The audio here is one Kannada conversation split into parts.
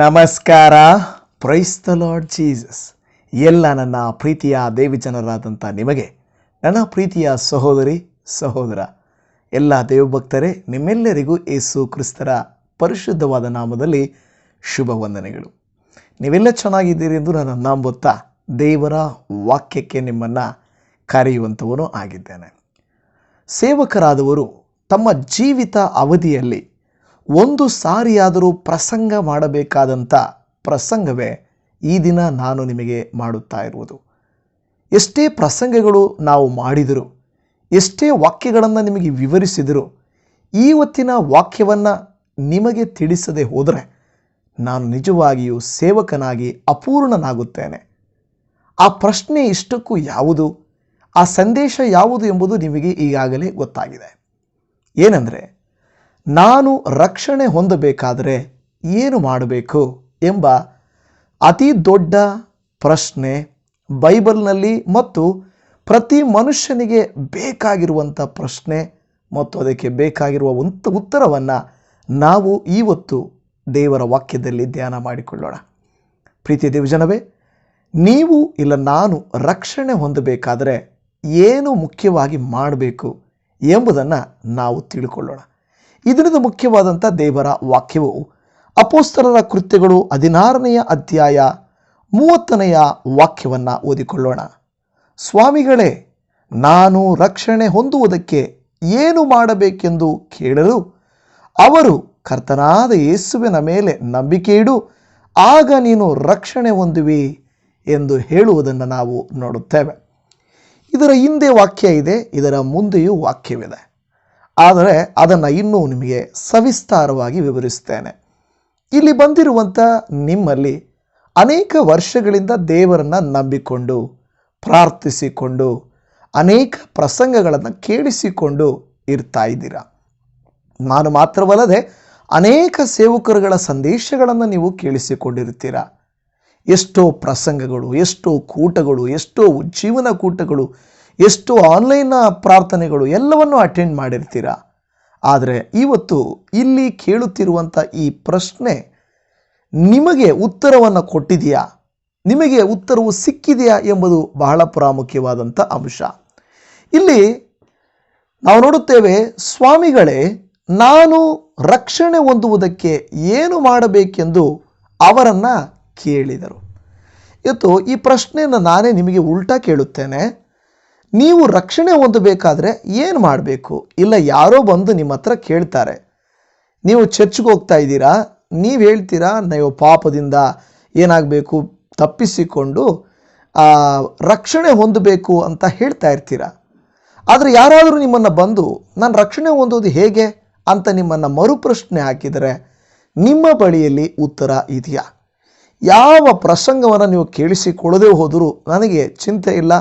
ನಮಸ್ಕಾರ. ಪ್ರೈಸ್ ದ ಲಾರ್ಡ್ ಜೀಸಸ್ ಎಲ್ಲ ನನ್ನ ಪ್ರೀತಿಯ ದೇವಿಜನರಾದಂಥ ನಿಮಗೆ, ನನ್ನ ಪ್ರೀತಿಯ ಸಹೋದರಿ, ಸಹೋದರ, ಎಲ್ಲ ದೇವಭಕ್ತರೇ, ನಿಮ್ಮೆಲ್ಲರಿಗೂ ಯೇಸು ಕ್ರಿಸ್ತರ ಪರಿಶುದ್ಧವಾದ ನಾಮದಲ್ಲಿ ಶುಭ ವಂದನೆಗಳು. ನೀವೆಲ್ಲ ಚೆನ್ನಾಗಿದ್ದೀರಿ ಎಂದು ನಾನು ನಂಬುತ್ತಾ ದೇವರ ವಾಕ್ಯಕ್ಕೆ ನಿಮ್ಮನ್ನು ಕರೆಯುವಂಥವನು ಆಗಿದ್ದೇನೆ. ಸೇವಕರಾದವರು ತಮ್ಮ ಜೀವಿತ ಅವಧಿಯಲ್ಲಿ ಒಂದು ಸಾರಿಯಾದರೂ ಪ್ರಸಂಗ ಮಾಡಬೇಕಾದಂಥ ಪ್ರಸಂಗವೇ ಈ ದಿನ ನಾನು ನಿಮಗೆ ಮಾಡುತ್ತಾ ಇರುವುದು. ಎಷ್ಟೇ ಪ್ರಸಂಗಗಳು ನಾವು ಮಾಡಿದರೂ, ಎಷ್ಟೇ ವಾಕ್ಯಗಳನ್ನು ನಿಮಗೆ ವಿವರಿಸಿದರೂ ಇವತ್ತಿನ ವಾಕ್ಯವನ್ನು ನಿಮಗೆ ತಿಳಿಸದೆ ಹೋದರೆ ನಾನು ನಿಜವಾಗಿಯೂ ಸೇವಕನಾಗಿ ಅಪೂರ್ಣನಾಗುತ್ತೇನೆ. ಆ ಪ್ರಶ್ನೆ ಇಷ್ಟಕ್ಕೂ ಯಾವುದು, ಆ ಸಂದೇಶ ಯಾವುದು ಎಂಬುದು ನಿಮಗೆ ಈಗಾಗಲೇ ಗೊತ್ತಾಗಿದೆ. ಏನಂದರೆ ನಾನು ರಕ್ಷಣೆ ಹೊಂದಬೇಕಾದರೆ ಏನು ಮಾಡಬೇಕು ಎಂಬ ಅತಿ ದೊಡ್ಡ ಪ್ರಶ್ನೆ ಬೈಬಲ್ನಲ್ಲಿ ಮತ್ತು ಪ್ರತಿ ಮನುಷ್ಯನಿಗೆ ಬೇಕಾಗಿರುವಂಥ ಪ್ರಶ್ನೆ ಮತ್ತು ಅದಕ್ಕೆ ಬೇಕಾಗಿರುವ ಉಂತ ಉತ್ತರವನ್ನು ನಾವು ಇವತ್ತು ದೇವರ ವಾಕ್ಯದಲ್ಲಿ ಧ್ಯಾನ ಮಾಡಿಕೊಳ್ಳೋಣ. ಪ್ರೀತಿಯ ದೇವಜನವೇ, ನೀವು ಇಲ್ಲ ನಾನು ರಕ್ಷಣೆ ಹೊಂದಬೇಕಾದರೆ ಏನು ಮುಖ್ಯವಾಗಿ ಮಾಡಬೇಕು ಎಂಬುದನ್ನು ನಾವು ತಿಳ್ಕೊಳ್ಳೋಣ. ಇದರಿಂದ ಮುಖ್ಯವಾದಂಥ ದೇವರ ವಾಕ್ಯವು ಅಪೋಸ್ತರರ ಕೃತ್ಯಗಳು ಹದಿನಾರನೆಯ ಅಧ್ಯಾಯ ಮೂವತ್ತನೆಯ ವಾಕ್ಯವನ್ನು ಓದಿಕೊಳ್ಳೋಣ. ಸ್ವಾಮಿಗಳೇ, ನಾನು ರಕ್ಷಣೆ ಹೊಂದುವುದಕ್ಕೆ ಏನು ಮಾಡಬೇಕೆಂದು ಕೇಳಲು ಅವರು ಕರ್ತನಾದ ಯೇಸುವಿನ ಮೇಲೆ ನಂಬಿಕೆ ಇಡು, ಆಗ ನೀನು ರಕ್ಷಣೆ ಹೊಂದುವಿ ಎಂದು ಹೇಳುವುದನ್ನು ನಾವು ನೋಡುತ್ತೇವೆ. ಇದರ ಹಿಂದೆ ವಾಕ್ಯ ಇದೆ, ಇದರ ಮುಂದೆಯೂ ವಾಕ್ಯವಿದೆ. ಆದರೆ ಅದನ್ನು ಇನ್ನೂ ನಿಮಗೆ ಸವಿಸ್ತಾರವಾಗಿ ವಿವರಿಸ್ತೇನೆ ಇಲ್ಲಿ ಬಂದಿರುವಂಥ ನಿಮ್ಮಲ್ಲಿ ಅನೇಕ ವರ್ಷಗಳಿಂದ ದೇವರನ್ನು ನಂಬಿಕೊಂಡು, ಪ್ರಾರ್ಥಿಸಿಕೊಂಡು, ಅನೇಕ ಪ್ರಸಂಗಗಳನ್ನು ಕೇಳಿಸಿಕೊಂಡು ಇರ್ತಾ ಇದ್ದೀರಾ? ನಾನು ಮಾತ್ರವಲ್ಲದೆ ಅನೇಕ ಸೇವಕರುಗಳ ಸಂದೇಶಗಳನ್ನು ನೀವು ಕೇಳಿಸಿಕೊಂಡಿರ್ತೀರಾ? ಎಷ್ಟೋ ಪ್ರಸಂಗಗಳು, ಎಷ್ಟೋ ಕೂಟಗಳು, ಎಷ್ಟೋ ಜೀವನ ಕೂಟಗಳು ಎಷ್ಟೋ ಆನ್ಲೈನ್ ಪ್ರಾರ್ಥನೆಗಳು ಎಲ್ಲವನ್ನು ಅಟೆಂಡ್ ಮಾಡಿರ್ತೀರಾ? ಆದರೆ ಇವತ್ತು ಇಲ್ಲಿ ಕೇಳುತ್ತಿರುವಂಥ ಈ ಪ್ರಶ್ನೆ ನಿಮಗೆ ಉತ್ತರವನ್ನು ಕೊಟ್ಟಿದೆಯಾ? ನಿಮಗೆ ಉತ್ತರವು ಸಿಕ್ಕಿದೆಯಾ ಎಂಬುದು ಬಹಳ ಪ್ರಾಮುಖ್ಯವಾದಂಥ ಅಂಶ. ಇಲ್ಲಿ ನಾವು ನೋಡುತ್ತೇವೆ, ಸ್ವಾಮಿಗಳೇ, ನಾನು ರಕ್ಷಣೆ ಹೊಂದುವುದಕ್ಕೆ ಏನು ಮಾಡಬೇಕೆಂದು ಅವರನ್ನು ಕೇಳಿದರು. ಇವತ್ತು ಈ ಪ್ರಶ್ನೆಯನ್ನು ನಾನೇ ನಿಮಗೆ ಉಲ್ಟಾ ಕೇಳುತ್ತೇನೆ. ನೀವು ರಕ್ಷಣೆ ಹೊಂದಬೇಕಾದ್ರೆ ಏನು ಮಾಡಬೇಕು? ಇಲ್ಲ ಯಾರೋ ಬಂದು ನಿಮ್ಮ ಹತ್ರ ಕೇಳ್ತಾರೆ. ನೀವು ಚರ್ಚ್ಗೆ ಹೋಗ್ತಾ ಇದ್ದೀರಾ? ನೀವು ಹೇಳ್ತೀರಾ ನೀವು ಪಾಪದಿಂದ ಏನಾಗಬೇಕು? ತಪ್ಪಿಸಿಕೊಂಡು ರಕ್ಷಣೆ ಹೊಂದಬೇಕು ಅಂತ ಹೇಳ್ತಾ ಇರ್ತೀರಾ? ಆದರೆ ಯಾರಾದರೂ ನಿಮ್ಮನ್ನು ಬಂದು, ನಾನು ರಕ್ಷಣೆ ಹೊಂದೋದು ಹೇಗೆ? ಅಂತ ನಿಮ್ಮನ್ನು ಮರುಪ್ರಶ್ನೆ ಹಾಕಿದರೆ ನಿಮ್ಮ ಬಳಿಯಲ್ಲಿ ಉತ್ತರ ಇದೆಯಾ? ಯಾವ ಪ್ರಸಂಗವನ್ನು ನೀವು ಕೇಳಿಸಿಕೊಳ್ಳದೆ ಹೋದರೂ ನನಗೆ ಚಿಂತೆ ಇಲ್ಲ.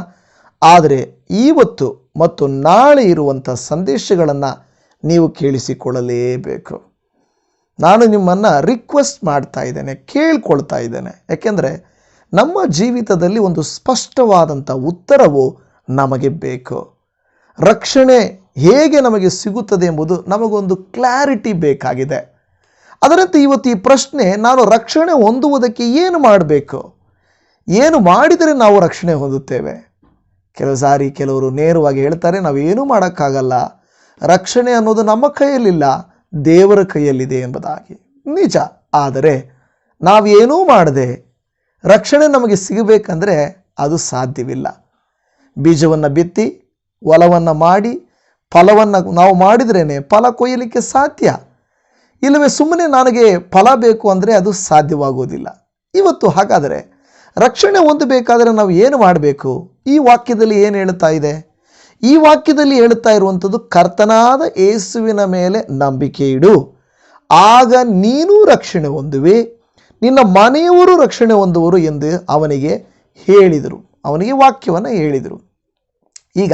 ಆದರೆ ಇವತ್ತು ಮತ್ತು ನಾಳೆ ಇರುವಂಥ ಸಂದೇಶಗಳನ್ನು ನೀವು ಕೇಳಿಸಿಕೊಳ್ಳಲೇಬೇಕು. ನಾನು ನಿಮ್ಮನ್ನು ರಿಕ್ವೆಸ್ಟ್ ಮಾಡ್ತಾ ಇದ್ದೇನೆ, ಕೇಳ್ಕೊಳ್ತಾ ಇದ್ದೇನೆ. ಯಾಕೆಂದರೆ ನಮ್ಮ ಜೀವಿತದಲ್ಲಿ ಒಂದು ಸ್ಪಷ್ಟವಾದಂಥ ಉತ್ತರವು ನಮಗೆ ಬೇಕು. ರಕ್ಷಣೆ ಹೇಗೆ ನಮಗೆ ಸಿಗುತ್ತದೆ ಎಂಬುದು ನಮಗೊಂದು ಕ್ಲಾರಿಟಿ ಬೇಕಾಗಿದೆ. ಅದರಂತೆ ಇವತ್ತು ಈ ಪ್ರಶ್ನೆ, ನಾನು ರಕ್ಷಣೆ ಹೊಂದುವುದಕ್ಕೆ ಏನು ಮಾಡಬೇಕು? ಏನು ಮಾಡಿದರೆ ನಾವು ರಕ್ಷಣೆ ಹೊಂದುತ್ತೇವೆ? ಕೆಲವು ಸಾರಿ ಕೆಲವರು ನೇರವಾಗಿ ಹೇಳ್ತಾರೆ, ನಾವೇನೂ ಮಾಡೋಕ್ಕಾಗಲ್ಲ. ರಕ್ಷಣೆ ಅನ್ನೋದು ನಮ್ಮ ಕೈಯಲ್ಲಿಲ್ಲ, ದೇವರ ಕೈಯಲ್ಲಿದೆ ಎಂಬುದಾಗಿ. ನಿಜ. ಆದರೆ ನಾವೇನೂ ಮಾಡದೆ ರಕ್ಷಣೆ ನಮಗೆ ಸಿಗಬೇಕಂದ್ರೆ ಅದು ಸಾಧ್ಯವಿಲ್ಲ. ಬೀಜವನ್ನು ಬಿತ್ತಿ ಹೊಲವನ್ನು ಮಾಡಿ, ಫಲವನ್ನು ನಾವು ಮಾಡಿದ್ರೇ ಫಲ ಕೊಯ್ಯಲಿಕ್ಕೆ ಸಾಧ್ಯ. ಇಲ್ಲವೇ ಸುಮ್ಮನೆ ನನಗೆ ಫಲ ಬೇಕು ಅಂದರೆ ಅದು ಸಾಧ್ಯವಾಗುವುದಿಲ್ಲ ಇವತ್ತು ಹಾಗಾದರೆ ರಕ್ಷಣೆ ಹೊಂದಬೇಕಾದರೆ ನಾವು ಏನು ಮಾಡಬೇಕು? ಈ ವಾಕ್ಯದಲ್ಲಿ ಏನು ಹೇಳ್ತಾ ಇದೆ? ಈ ವಾಕ್ಯದಲ್ಲಿ ಹೇಳುತ್ತಾ ಇರುವಂಥದ್ದು ಕರ್ತನಾದ ಯೇಸುವಿನ ಮೇಲೆ ನಂಬಿಕೆ ಇಡು. ಆಗ ನೀನು ರಕ್ಷಣೆ ಹೊಂದುವೆ. ನಿನ್ನ ಮನೆಯವರು ರಕ್ಷಣೆ ಹೊಂದುವರು ಎಂದು ಅವನಿಗೆ ಹೇಳಿದರು. ಅವನಿಗೆ ವಾಕ್ಯವನ್ನು ಹೇಳಿದರು. ಈಗ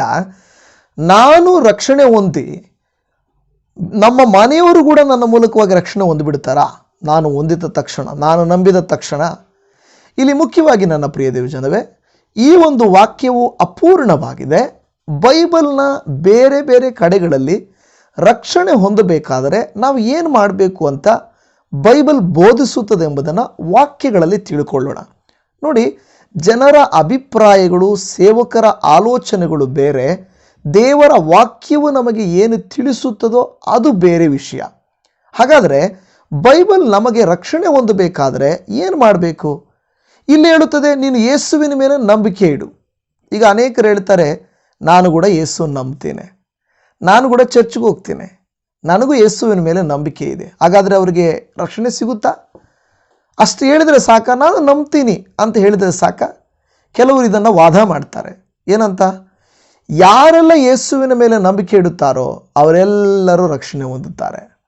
ನಾನು ರಕ್ಷಣೆ ಹೊಂದಿ, ನಮ್ಮ ಮನೆಯವರು ಕೂಡ ನನ್ನ ಮೂಲಕವಾಗಿ ರಕ್ಷಣೆ ಹೊಂದಿಬಿಡ್ತಾರಾ? ನಾನು ಹೊಂದಿದ ತಕ್ಷಣ, ನಾನು ನಂಬಿದ ತಕ್ಷಣ ಇಲ್ಲಿ ಮುಖ್ಯವಾಗಿ ನನ್ನ ಪ್ರಿಯ ದೇವಜನವೇ, ಈ ಒಂದು ವಾಕ್ಯವು ಅಪೂರ್ಣವಾಗಿದೆ. ಬೈಬಲ್ನ ಬೇರೆ ಬೇರೆ ಕಡೆಗಳಲ್ಲಿ ರಕ್ಷಣೆ ಹೊಂದಬೇಕಾದರೆ ನಾವು ಏನು ಮಾಡಬೇಕು ಅಂತ ಬೈಬಲ್ ಬೋಧಿಸುತ್ತದೆ ಎಂಬುದನ್ನು ವಾಕ್ಯಗಳಲ್ಲಿ ತಿಳ್ಕೊಳ್ಳೋಣ. ನೋಡಿ, ಜನರ ಅಭಿಪ್ರಾಯಗಳು, ಸೇವಕರ ಆಲೋಚನೆಗಳು ಬೇರೆ, ದೇವರ ವಾಕ್ಯವು ನಮಗೆ ಏನು ತಿಳಿಸುತ್ತದೋ ಅದು ಬೇರೆ ವಿಷಯ. ಹಾಗಾದರೆ ಬೈಬಲ್ ನಮಗೆ ರಕ್ಷಣೆ ಹೊಂದಬೇಕಾದರೆ ಏನು ಮಾಡಬೇಕು? ಇಲ್ಲಿ ಹೇಳುತ್ತದೆ, ನೀನು ಯೇಸುವಿನ ಮೇಲೆ ನಂಬಿಕೆ ಇಡು. ಈಗ ಅನೇಕರು ಹೇಳ್ತಾರೆ, ನಾನು ಕೂಡ ಯೇಸುವನ್ನು ನಂಬ್ತೇನೆ. ನಾನು ಕೂಡ ಚರ್ಚ್ಗೆ ಹೋಗ್ತೇನೆ. ನನಗೂ ಯೇಸುವಿನ ಮೇಲೆ ನಂಬಿಕೆ ಇದೆ. ಹಾಗಾದರೆ ಅವರಿಗೆ ರಕ್ಷಣೆ ಸಿಗುತ್ತಾ? ಅಷ್ಟು ಹೇಳಿದರೆ ಸಾಕ, ನಾನು ನಂಬ್ತೀನಿ ಅಂತ ಹೇಳಿದರೆ ಸಾಕ. ಕೆಲವರು ಇದನ್ನು ವಾದ ಮಾಡ್ತಾರೆ. ಏನಂತ? ಯಾರೆಲ್ಲ ಯೇಸುವಿನ ಮೇಲೆ ನಂಬಿಕೆ ಇಡುತ್ತಾರೋ ಅವರೆಲ್ಲರೂ ರಕ್ಷಣೆ ಹೊಂದುತ್ತಾರೆ.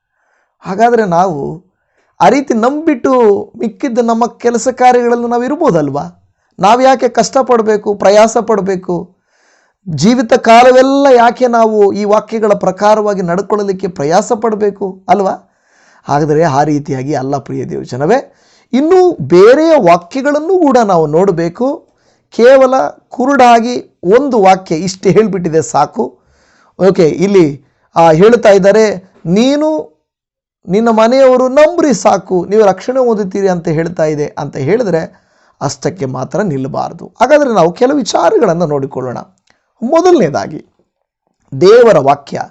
ಹಾಗಾದರೆ ನಾವು ಆ ರೀತಿ ನಂಬಿಟ್ಟು ಮಿಕ್ಕಿದ್ದ ನಮ್ಮ ಕೆಲಸ ಕಾರ್ಯಗಳಲ್ಲಿ ನಾವು ಇರ್ಬೋದಲ್ವಾ? ನಾವು ಯಾಕೆ ಕಷ್ಟಪಡಬೇಕು ಪ್ರಯಾಸ ಪಡಬೇಕು? ಜೀವಿತ ಕಾಲವೆಲ್ಲ ಯಾಕೆ ನಾವು ಈ ವಾಕ್ಯಗಳ ಪ್ರಕಾರವಾಗಿ ನಡ್ಕೊಳ್ಳಲಿಕ್ಕೆ ಪ್ರಯಾಸ ಪಡಬೇಕು, ಅಲ್ವಾ? ಹಾಗಾದರೆ ಆ ರೀತಿಯಾಗಿ ಅಲ್ಲ ಪ್ರಿಯ ದೇವಜನವೇ, ಇನ್ನೂ ಬೇರೆಯ ವಾಕ್ಯಗಳನ್ನು ಕೂಡ ನಾವು ನೋಡಬೇಕು. ಕೇವಲ ಕುರುಡಾಗಿ ಒಂದು ವಾಕ್ಯ ಇಷ್ಟು ಹೇಳಿಬಿಟ್ಟಿದೆ ಸಾಕು. ಓಕೆ ಇಲ್ಲಿ ಹೇಳ್ತಾ ಇದ್ದಾರೆ, ನೀನು ನಿನ್ನ ಮನೆಯವರು ನಂಬ್ರಿ ಸಾಕು, ನೀವು ರಕ್ಷಣೆ ಹೊಂದುತ್ತೀರಿ ಅಂತ ಹೇಳ್ತಾ ಇದೆ ಅಂತ ಹೇಳಿದ್ರೆ ಅಷ್ಟಕ್ಕೆ ಮಾತ್ರ ನಿಲ್ಲಬಾರದು. ಹಾಗಾದರೆ ನಾವು ಕೆಲವು ವಿಚಾರಗಳನ್ನು ನೋಡಿಕೊಳ್ಳೋಣ. ಮೊದಲನೇದಾಗಿ, ದೇವರ ವಾಕ್ಯ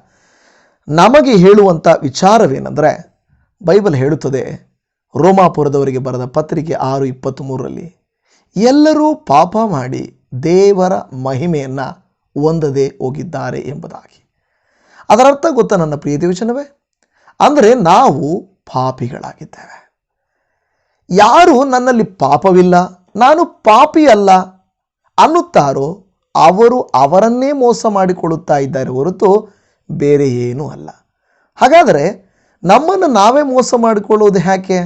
ನಮಗೆ ಹೇಳುವಂಥ ವಿಚಾರವೇನೆಂದರೆ, ಬೈಬಲ್ ಹೇಳುತ್ತದೆ, ರೋಮಾಪುರದವರಿಗೆ ಬರೆದ ಪತ್ರಿಕೆ ಆರು ಇಪ್ಪತ್ತ್ಮೂರರಲ್ಲಿ ಎಲ್ಲರೂ ಪಾಪ ಮಾಡಿ ದೇವರ ಮಹಿಮೆಯನ್ನು ಹೊಂದದೇ ಹೋಗಿದ್ದಾರೆ ಎಂಬುದಾಗಿ. ಅದರರ್ಥ ಗೊತ್ತಾ ನನ್ನ ಪ್ರಿಯ ದೇವಚನವೇ ಅಂದರೆ ನಾವು ಪಾಪಿಗಳಾಗಿದ್ದೇವೆ. ಯಾರು ನನ್ನಲ್ಲಿ ಪಾಪವಿಲ್ಲ, ನಾನು ಪಾಪಿ ಅಲ್ಲ ಅನ್ನುತ್ತಾರೋ ಅವರು ಅವರನ್ನೇ ಮೋಸ ಮಾಡಿಕೊಳ್ಳುತ್ತಾ ಇದ್ದಾರೆ ಹೊರತು ಬೇರೆ ಏನೂ ಅಲ್ಲ. ಹಾಗಾದರೆ ನಮ್ಮನ್ನು ನಾವೇ ಮೋಸ ಮಾಡಿಕೊಳ್ಳುವುದು ಯಾಕೆ?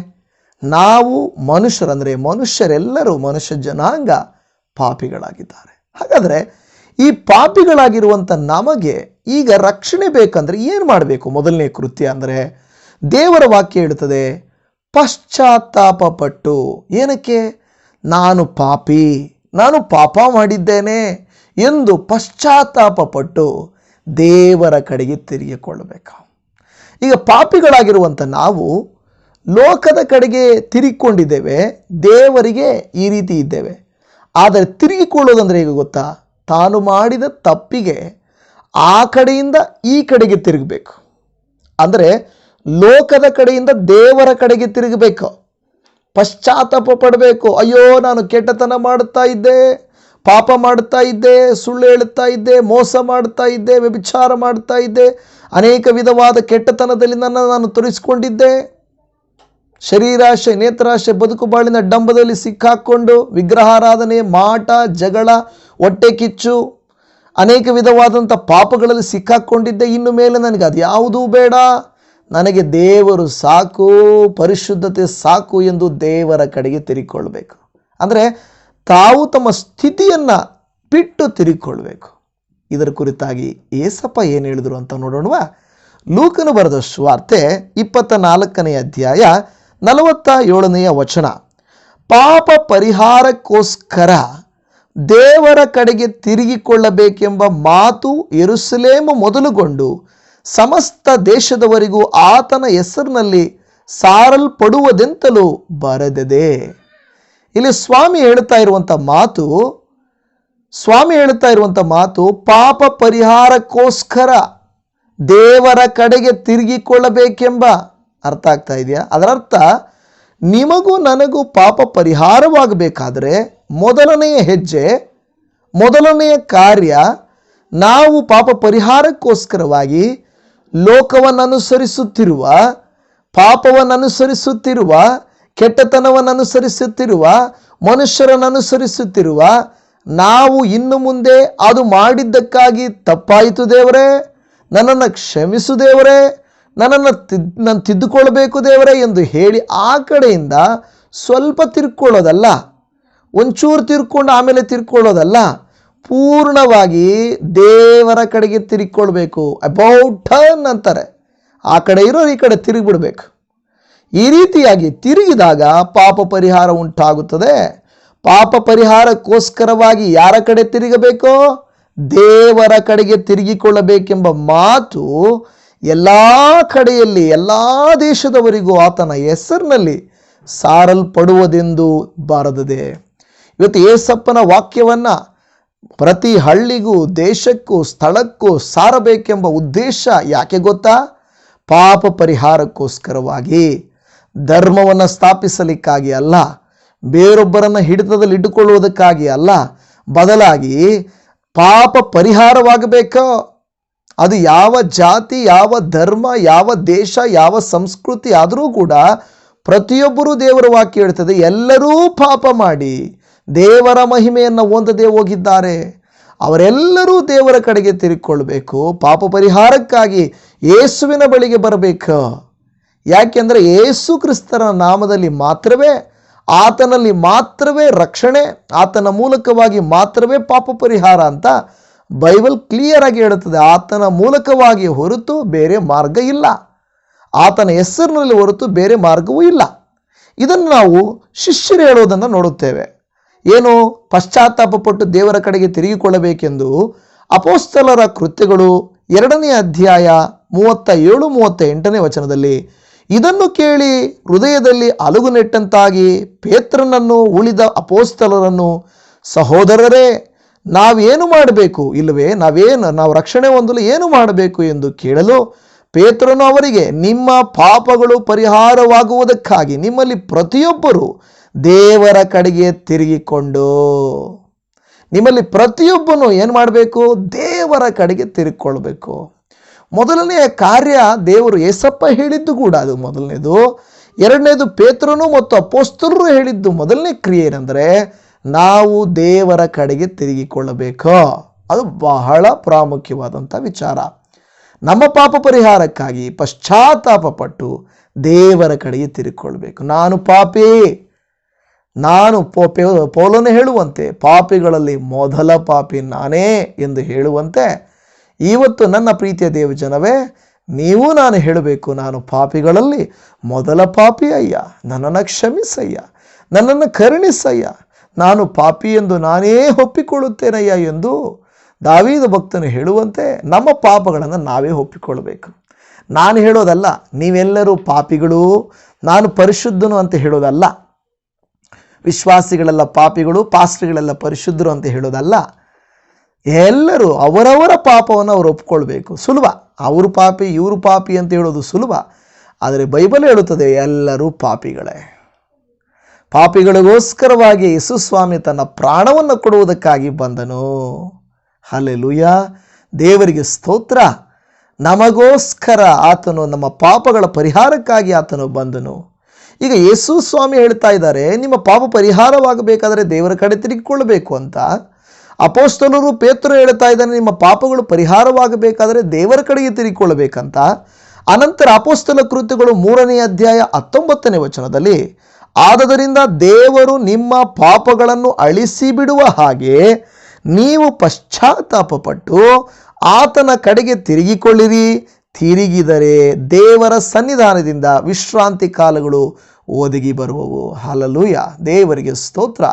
ನಾವು ಮನುಷ್ಯರಂದರೆ ಮನುಷ್ಯರೆಲ್ಲರೂ ಮನುಷ್ಯ ಜನಾಂಗ ಪಾಪಿಗಳಾಗಿದ್ದಾರೆ. ಹಾಗಾದರೆ ಈ ಪಾಪಿಗಳಾಗಿರುವಂಥ ನಮಗೆ ಈಗ ರಕ್ಷಣೆ ಬೇಕಂದರೆ ಏನು ಮಾಡಬೇಕು? ಮೊದಲನೇ ಕೃತ್ಯ ಅಂದರೆ ದೇವರ ವಾಕ್ಯ ಹೇಳುತ್ತದೆ ಪಶ್ಚಾತ್ತಾಪ ಪಟ್ಟು ಏನಕ್ಕೆ? ನಾನು ಪಾಪಿ, ನಾನು ಪಾಪ ಮಾಡಿದ್ದೇನೆ ಎಂದು ಪಶ್ಚಾತ್ತಾಪ ಪಟ್ಟು ದೇವರ ಕಡೆಗೆ ತಿರುಗಿಕೊಳ್ಳಬೇಕು. ಈಗ ಪಾಪಿಗಳಾಗಿರುವಂಥ ನಾವು ಲೋಕದ ಕಡೆಗೆ ತಿರುಗಿಕೊಂಡಿದ್ದೇವೆ, ದೇವರಿಗೆ ಈ ರೀತಿ ಇದ್ದೇವೆ. ಆದರೆ ತಿರುಗಿಕೊಳ್ಳೋದಂದರೆ ಈಗ ಗೊತ್ತಾ? ತಾನು ಮಾಡಿದ ತಪ್ಪಿಗೆ ಆ ಕಡೆಯಿಂದ ಈ ಕಡೆಗೆ ತಿರುಗಬೇಕು. ಅಂದರೆ ಲೋಕದ ಕಡೆಯಿಂದ ದೇವರ ಕಡೆಗೆ ತಿರುಗಬೇಕು. ಪಶ್ಚಾತ್ತಾಪ ಪಡಬೇಕು ಅಯ್ಯೋ, ನಾನು ಕೆಟ್ಟತನ ಮಾಡುತ್ತಾ ಇದ್ದೆ, ಪಾಪ ಮಾಡುತ್ತಾ ಇದ್ದೆ, ಸುಳ್ಳು ಹೇಳುತ್ತಾ ಇದ್ದೆ, ಮೋಸ ಮಾಡ್ತಾ ಇದ್ದೆ, ವ್ಯಭಿಚಾರ ಮಾಡ್ತಾ ಇದ್ದೆ, ಅನೇಕ ವಿಧವಾದ ಕೆಟ್ಟತನದಲ್ಲಿ ನನ್ನ ನಾನು ತೊರಿಸಿಕೊಂಡಿದ್ದೆ ಶರೀರಾಶೆ, ನೇತ್ರಾಶೆ, ಬದುಕು ಬಾಳಿನ ಡಂಬದಲ್ಲಿ ಸಿಕ್ಕಾಕ್ಕೊಂಡು ವಿಗ್ರಹಾರಾಧನೆ, ಮಾಟ, ಜಗಳ ಹೊಟ್ಟೆ ಕಿಚ್ಚು, ಅನೇಕ ವಿಧವಾದಂಥ ಪಾಪಗಳಲ್ಲಿ ಸಿಕ್ಕಾಕ್ಕೊಂಡಿದ್ದೆ ಇನ್ನು ಮೇಲೆ ನನಗೆ ಅದು ಯಾವುದೂ ಬೇಡ. ನನಗೆ ದೇವರು ಸಾಕು, ಪರಿಶುದ್ಧತೆ ಸಾಕು ಎಂದು ದೇವರ ಕಡೆಗೆ ತಿರುಗಿಕೊಳ್ಬೇಕು ಅಂದರೆ ತಾವು ತಮ್ಮ ಸ್ಥಿತಿಯನ್ನು ಬಿಟ್ಟು ತಿರುಗಿಕೊಳ್ಬೇಕು ಇದರ ಕುರಿತಾಗಿ ಏಸಪ್ಪ ಏನು ಹೇಳಿದರು ಅಂತ ನೋಡೋಣವಾ. ಲೂಕನು ಬರೆದ ಸ್ವಾರ್ತೆ ಇಪ್ಪತ್ತ ನಾಲ್ಕನೆಯ ಅಧ್ಯಾಯ ನಲವತ್ತ ಏಳನೆಯ ವಚನ. ಪಾಪ ಪರಿಹಾರಕ್ಕೋಸ್ಕರ ದೇವರ ಕಡೆಗೆ ತಿರುಗಿಕೊಳ್ಳಬೇಕೆಂಬ ಮಾತು ಎರುಸಲೇಮು ಮೊದಲುಗೊಂಡು ಸಮಸ್ತ ದೇಶದವರಿಗೂ ಆತನ ಹೆಸರಿನಲ್ಲಿ ಸಾರಲ್ಪಡುವುದೆಂತಲೂ ಬರೆದಿದೆ. ಇಲ್ಲಿ ಸ್ವಾಮಿ ಹೇಳ್ತಾ ಇರುವಂಥ ಮಾತು, ಸ್ವಾಮಿ ಹೇಳ್ತಾ ಇರುವಂಥ ಮಾತು ಪಾಪ ಪರಿಹಾರಕ್ಕೋಸ್ಕರ ದೇವರ ಕಡೆಗೆ ತಿರುಗಿಕೊಳ್ಳಬೇಕೆಂಬ ಅರ್ಥ ಆಗ್ತಾ ಇದೆಯಾ? ಅದರ ಅರ್ಥ ನಿಮಗೂ ನನಗೂ ಪಾಪ ಪರಿಹಾರವಾಗಬೇಕಾದರೆ ಮೊದಲನೆಯ ಹೆಜ್ಜೆ, ಮೊದಲನೆಯ ಕಾರ್ಯ ನಾವು ಪಾಪ ಪರಿಹಾರಕ್ಕೋಸ್ಕರವಾಗಿ ಲೋಕವನ್ನು ಅನುಸರಿಸುತ್ತಿರುವ ಪಾಪವನ್ನು ಅನುಸರಿಸುತ್ತಿರುವ ಕೆಟ್ಟತನವನ್ನು ಅನುಸರಿಸುತ್ತಿರುವ ಮನುಷ್ಯರನ್ನು ಅನುಸರಿಸುತ್ತಿರುವ ನಾವು ಇನ್ನು ಮುಂದೆ ಅದು ಮಾಡಿದ್ದಕ್ಕಾಗಿ ತಪ್ಪಾಯಿತು ದೇವರೇ, ನನ್ನನ್ನು ಕ್ಷಮಿಸು ದೇವರೇ ನನ್ನನ್ನು ತಿದ್, ನಾನು ತಿದ್ದುಕೊಳ್ಬೇಕು ದೇವರೇ ಎಂದು ಹೇಳಿ ಆ ಕಡೆಯಿಂದ ಸ್ವಲ್ಪ ತಿರ್ಕೊಳ್ಳೋದಲ್ಲ, ಒಂಚೂರು ತಿರ್ಕೊಂಡು ಆಮೇಲೆ ತಿರ್ಕೊಳ್ಳೋದಲ್ಲ, ಪೂರ್ಣವಾಗಿ ದೇವರ ಕಡೆಗೆ ತಿರುಗಿಕೊಳ್ಬೇಕು ಅಬೌಟ್ ಟರ್ನ್ ಅಂತಾರೆ. ಆ ಕಡೆ ಇರೋರು ಈ ಕಡೆ ತಿರುಗಿಬಿಡ್ಬೇಕು. ಈ ರೀತಿಯಾಗಿ ತಿರುಗಿದಾಗ ಪಾಪ ಪರಿಹಾರ ಉಂಟಾಗುತ್ತದೆ. ಪಾಪ ಪರಿಹಾರಕ್ಕೋಸ್ಕರವಾಗಿ ಯಾರ ಕಡೆ ತಿರುಗಬೇಕೋ ದೇವರ ಕಡೆಗೆ ತಿರುಗಿಕೊಳ್ಳಬೇಕೆಂಬ ಮಾತು ಎಲ್ಲ ಕಡೆಯಲ್ಲಿ, ಎಲ್ಲ ದೇಶದವರಿಗೂ ಆತನ ಹೆಸರಿನಲ್ಲಿ ಸಾರಲ್ಪಡುವುದೆಂದು ಬಾರದಿದೆ. ಇವತ್ತು ಏಸಪ್ಪನ ವಾಕ್ಯವನ್ನು ಪ್ರತಿ ಹಳ್ಳಿಗೂ, ದೇಶಕ್ಕೂ, ಸ್ಥಳಕ್ಕೂ ಸಾರಬೇಕೆಂಬ ಉದ್ದೇಶ ಯಾಕೆ ಗೊತ್ತಾ? ಪಾಪ ಪರಿಹಾರಕ್ಕೋಸ್ಕರವಾಗಿ. ಧರ್ಮವನ್ನು ಸ್ಥಾಪಿಸಲಿಕ್ಕಾಗಿ ಅಲ್ಲ, ಬೇರೊಬ್ಬರನ್ನು ಹಿಡಿತದಲ್ಲಿ ಇಟ್ಟುಕೊಳ್ಳುವುದಕ್ಕಾಗಿ ಅಲ್ಲ, ಬದಲಾಗಿ ಪಾಪ ಪರಿಹಾರವಾಗಬೇಕೋ? ಅದು ಯಾವ ಜಾತಿ, ಯಾವ ಧರ್ಮ, ಯಾವ ದೇಶ, ಯಾವ ಸಂಸ್ಕೃತಿ ಆದರೂ ಕೂಡ ಪ್ರತಿಯೊಬ್ಬರೂ ದೇವರ ವಾಕ್ಯ ಹೇಳ್ತದೆ. ಎಲ್ಲರೂ ಪಾಪ ಮಾಡಿ ದೇವರ ಮಹಿಮೆಯನ್ನು ಹೊಂದದೆ ಹೋಗಿದ್ದಾರೆ. ಅವರೆಲ್ಲರೂ ದೇವರ ಕಡೆಗೆ ತಿರುಗಿಕೊಳ್ಬೇಕು. ಪಾಪ ಪರಿಹಾರಕ್ಕಾಗಿ ಯೇಸುವಿನ ಬಳಿಗೆ ಬರಬೇಕು. ಯಾಕೆಂದರೆ ಏಸು ಕ್ರಿಸ್ತನ ನಾಮದಲ್ಲಿ ಮಾತ್ರವೇ, ಆತನಲ್ಲಿ ಮಾತ್ರವೇ ರಕ್ಷಣೆ, ಆತನ ಮೂಲಕವಾಗಿ ಮಾತ್ರವೇ ಪಾಪ ಪರಿಹಾರ ಅಂತ ಬೈಬಲ್ ಕ್ಲಿಯರ್ ಆಗಿ ಹೇಳುತ್ತದೆ, ಆತನ ಮೂಲಕವಾಗಿ ಹೊರತು ಬೇರೆ ಮಾರ್ಗ ಇಲ್ಲ. ಆತನ ಹೆಸರಿನಲ್ಲಿ ಹೊರತು ಬೇರೆ ಮಾರ್ಗವೂ ಇಲ್ಲ. ಇದನ್ನು ನಾವು ಶಿಷ್ಯರು ಹೇಳುವುದನ್ನು ನೋಡುತ್ತೇವೆ. ಏನು? ಪಶ್ಚಾತ್ತಾಪಪಟ್ಟು ದೇವರ ಕಡೆಗೆ ತಿರುಗಿಕೊಳ್ಳಬೇಕೆಂದು ಅಪೋಸ್ತಲರ ಕೃತ್ಯಗಳು ಎರಡನೇ ಅಧ್ಯಾಯ ಮೂವತ್ತ ಏಳು ಮೂವತ್ತ ಎಂಟನೇ ವಚನದಲ್ಲಿ ಇದನ್ನು ಕೇಳಿ ಹೃದಯದಲ್ಲಿ ಅಲುಗು ನೆಟ್ಟಂತಾಗಿ ಪೇತ್ರನನ್ನು ಉಳಿದ ಅಪೋಸ್ತಲರನ್ನು, ಸಹೋದರರೇ ನಾವೇನು ಮಾಡಬೇಕು? ಇಲ್ಲವೇ, ನಾವೇನು, ನಾವು ರಕ್ಷಣೆ ಹೊಂದಲು ಏನು ಮಾಡಬೇಕು ಎಂದು ಕೇಳಲು ಪೇತ್ರನು ಅವರಿಗೆ, ನಿಮ್ಮ ಪಾಪಗಳು ಪರಿಹಾರವಾಗುವುದಕ್ಕಾಗಿ ನಿಮ್ಮಲ್ಲಿ ಪ್ರತಿಯೊಬ್ಬರು ದೇವರ ಕಡೆಗೆ ತಿರುಗಿಕೊಂಡು, ನಿಮ್ಮಲ್ಲಿ ಪ್ರತಿಯೊಬ್ಬನು ಏನು ಮಾಡಬೇಕು? ದೇವರ ಕಡೆಗೆ ತಿರುಗಿಕೊಳ್ಬೇಕು ಮೊದಲನೆಯ ಕಾರ್ಯ ದೇವರು ಏಸಪ್ಪ ಹೇಳಿದ್ದು ಕೂಡ ಅದು. ಮೊದಲನೇದು. ಎರಡನೇದು ಪೇತ್ರನು ಮತ್ತು ಅಪೋಸ್ತರರು ಹೇಳಿದ್ದು ಮೊದಲನೇ ಕ್ರಿಯೆ ಏನೆಂದರೆ ನಾವು ದೇವರ ಕಡೆಗೆ ತಿರುಗಿಕೊಳ್ಳಬೇಕು. ಅದು ಬಹಳ ಪ್ರಾಮುಖ್ಯವಾದಂಥ ವಿಚಾರ. ನಮ್ಮ ಪಾಪ ಪರಿಹಾರಕ್ಕಾಗಿ ಪಶ್ಚಾತ್ತಾಪ ಪಟ್ಟು ದೇವರ ಕಡೆಗೆ ತಿರುಗಿಕೊಳ್ಬೇಕು ನಾನು ಪಾಪಿ. ನಾನು ಪೋಪೆ ಪೌಲನೇ ಹೇಳುವಂತೆ, ಪಾಪಿಗಳಲ್ಲಿ ಮೊದಲ ಪಾಪಿ ನಾನೇ ಎಂದು ಹೇಳುವಂತೆ, ಇವತ್ತು ನನ್ನ ಪ್ರೀತಿಯ ದೇವಜನವೇ ನೀವು ನಾನು ಹೇಳಬೇಕು, ನಾನು ಪಾಪಿಗಳಲ್ಲಿ ಮೊದಲ ಪಾಪಿ ಅಯ್ಯ ನನ್ನನ್ನು ಕ್ಷಮಿಸಯ್ಯ. ನನ್ನನ್ನು ಕರುಣಿಸಯ್ಯ. ನಾನು ಪಾಪಿ ಎಂದು ನಾನೇ ಒಪ್ಪಿಕೊಳ್ಳುತ್ತೇನಯ್ಯ ಎಂದು ದಾವೀದ ಭಕ್ತನು ಹೇಳುವಂತೆ ನಮ್ಮ ಪಾಪಗಳನ್ನು ನಾವೇ ಒಪ್ಪಿಕೊಳ್ಳಬೇಕು. ನಾನು ಹೇಳೋದಲ್ಲ, ನೀವೆಲ್ಲರೂ ಪಾಪಿಗಳು, ನಾನು ಪರಿಶುದ್ಧನು ಅಂತ ಹೇಳೋದಲ್ಲ. ವಿಶ್ವಾಸಿಗಳೆಲ್ಲ ಪಾಪಿಗಳು, ಪಾಸ್ಟ್ರಿಗಳೆಲ್ಲ ಪರಿಶುದ್ಧರು ಅಂತ ಹೇಳೋದಲ್ಲ. ಎಲ್ಲರೂ ಅವರವರ ಪಾಪವನ್ನು ಅವರು ಒಪ್ಕೊಳ್ಬೇಕು ಸುಲಭ. ಅವರು ಪಾಪಿ, ಇವರು ಪಾಪಿ ಅಂತ ಹೇಳೋದು ಸುಲಭ. ಆದರೆ ಬೈಬಲ್ ಹೇಳುತ್ತದೆ, ಎಲ್ಲರೂ ಪಾಪಿಗಳೇ. ಪಾಪಿಗಳಿಗೋಸ್ಕರವಾಗಿ ಯೇಸು ಸ್ವಾಮಿ ತನ್ನ ಪ್ರಾಣವನ್ನು ಕೊಡುವುದಕ್ಕಾಗಿ ಬಂದನು. ಹಲ್ಲೆಲೂಯ. ದೇವರಿಗೆ ಸ್ತೋತ್ರ. ನಮಗೋಸ್ಕರ ಆತನು ನಮ್ಮ ಪಾಪಗಳ ಪರಿಹಾರಕ್ಕಾಗಿ ಆತನು ಬಂದನು. ಈಗ ಯೇಸು ಸ್ವಾಮಿ ಹೇಳ್ತಾ ಇದ್ದಾರೆ, ನಿಮ್ಮ ಪಾಪ ಪರಿಹಾರವಾಗಬೇಕಾದರೆ ದೇವರ ಕಡೆ ತಿರುಗಿಕೊಳ್ಳಬೇಕು ಅಂತ. ಅಪೋಸ್ತಲರು ಪೇತ್ರರು ಹೇಳ್ತಾ ಇದ್ದಾನೆ ನಿಮ್ಮ ಪಾಪಗಳು ಪರಿಹಾರವಾಗಬೇಕಾದರೆ ದೇವರ ಕಡೆಗೆ ತಿರುಗಿಕೊಳ್ಳಬೇಕಂತ. ಅನಂತರ ಅಪೋಸ್ತಲ ಕೃತ್ಯಗಳು ಮೂರನೇ ಅಧ್ಯಾಯ ಹತ್ತೊಂಬತ್ತನೇ ವಚನದಲ್ಲಿ ಆದದರಿಂದ ದೇವರು ನಿಮ್ಮ ಪಾಪಗಳನ್ನು ಅಳಿಸಿ ಬಿಡುವ ಹಾಗೆ ನೀವು ಪಶ್ಚಾತ್ತಾಪಪಟ್ಟು ಆತನ ಕಡೆಗೆ ತಿರುಗಿಕೊಳ್ಳಿರಿ. ತಿರುಗಿದರೆ ದೇವರ ಸನ್ನಿಧಾನದಿಂದ ವಿಶ್ರಾಂತಿ ಕಾಲಗಳು ಒದಗಿ ಬರುವವು. ಹಾಲಲೂಯ ದೇವರಿಗೆ ಸ್ತೋತ್ರ.